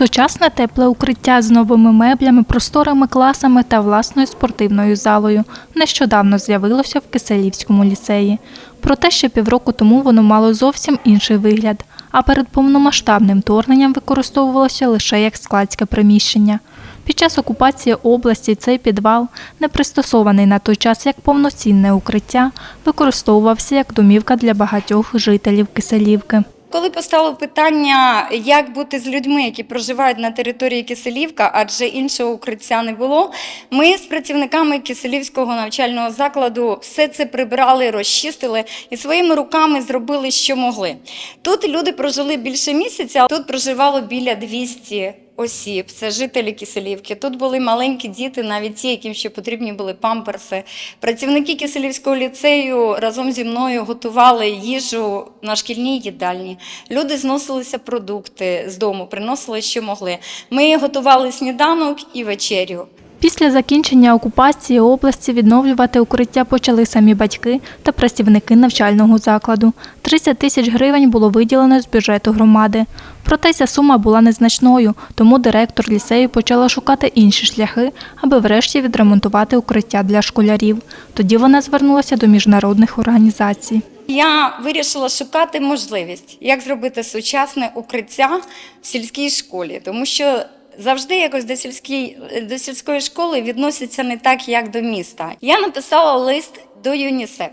Сучасне тепле укриття з новими меблями, просторими класами та власною спортивною залою нещодавно з'явилося в Киселівському ліцеї. Проте ще півроку тому воно мало зовсім інший вигляд, а перед повномасштабним вторгненням використовувалося лише як складське приміщення. Під час окупації області цей підвал, не пристосований на той час як повноцінне укриття, використовувався як домівка для багатьох жителів Киселівки. Коли постало питання, як бути з людьми, які проживають на території Киселівка, адже іншого укриття не було, ми з працівниками Киселівського навчального закладу все це прибрали, розчистили і своїми руками зробили, що могли. Тут люди прожили більше місяця, тут проживало біля 200 осіб. Це жителі Киселівки. Тут були маленькі діти, навіть ті, яким ще потрібні були памперси. Працівники Киселівського ліцею разом зі мною готували їжу на шкільній їдальні. Люди зносилися продукти з дому, приносили, що могли. Ми готували сніданок і вечерю. Після закінчення окупації області відновлювати укриття почали самі батьки та працівники навчального закладу. 30 тисяч гривень було виділено з бюджету громади. Проте ця сума була незначною, тому директор ліцею почала шукати інші шляхи, аби врешті відремонтувати укриття для школярів. Тоді вона звернулася до міжнародних організацій. Я вирішила шукати можливість, як зробити сучасне укриття в сільській школі, тому що завжди якось до сільської, до сільської школи відносяться не так, як до міста. Я написала лист до ЮНІСЕФ.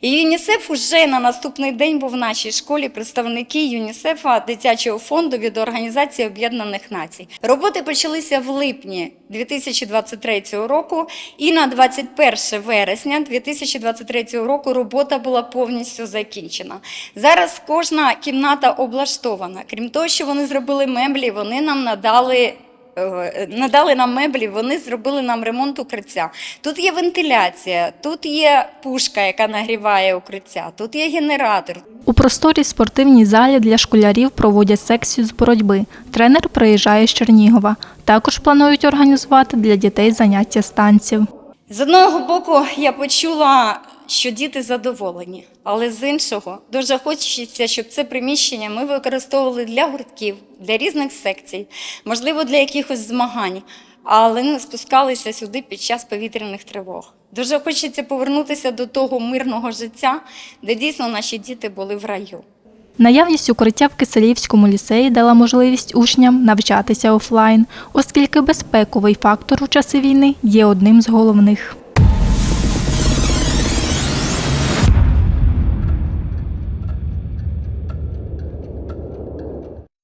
І ЮНІСЕФ уже на наступний день був в нашій школі представники ЮНІСЕФа дитячого фонду від Організації Об'єднаних Націй. Роботи почалися в липні 2023 року, і на 21 вересня 2023 року робота була повністю закінчена. Зараз кожна кімната облаштована. Крім того, що вони зробили меблі, вони нам надали. Е, Надали нам меблі, вони зробили нам ремонт укриття. Тут є вентиляція, тут є пушка, яка нагріває укриття, тут є генератор, У просторі спортивній залі для школярів проводять секцію з боротьби. Тренер приїжджає з Чернігова. Також планують організувати для дітей заняття з танців. З одного боку, я почула, що діти задоволені, але з іншого дуже хочеться, щоб це приміщення ми використовували для гуртків, для різних секцій, можливо, для якихось змагань, але не спускалися сюди під час повітряних тривог. Дуже хочеться повернутися до того мирного життя, де дійсно наші діти були в раю. Наявність укриття в Киселівському ліцеї дала можливість учням навчатися офлайн, оскільки безпековий фактор у часи війни є одним з головних.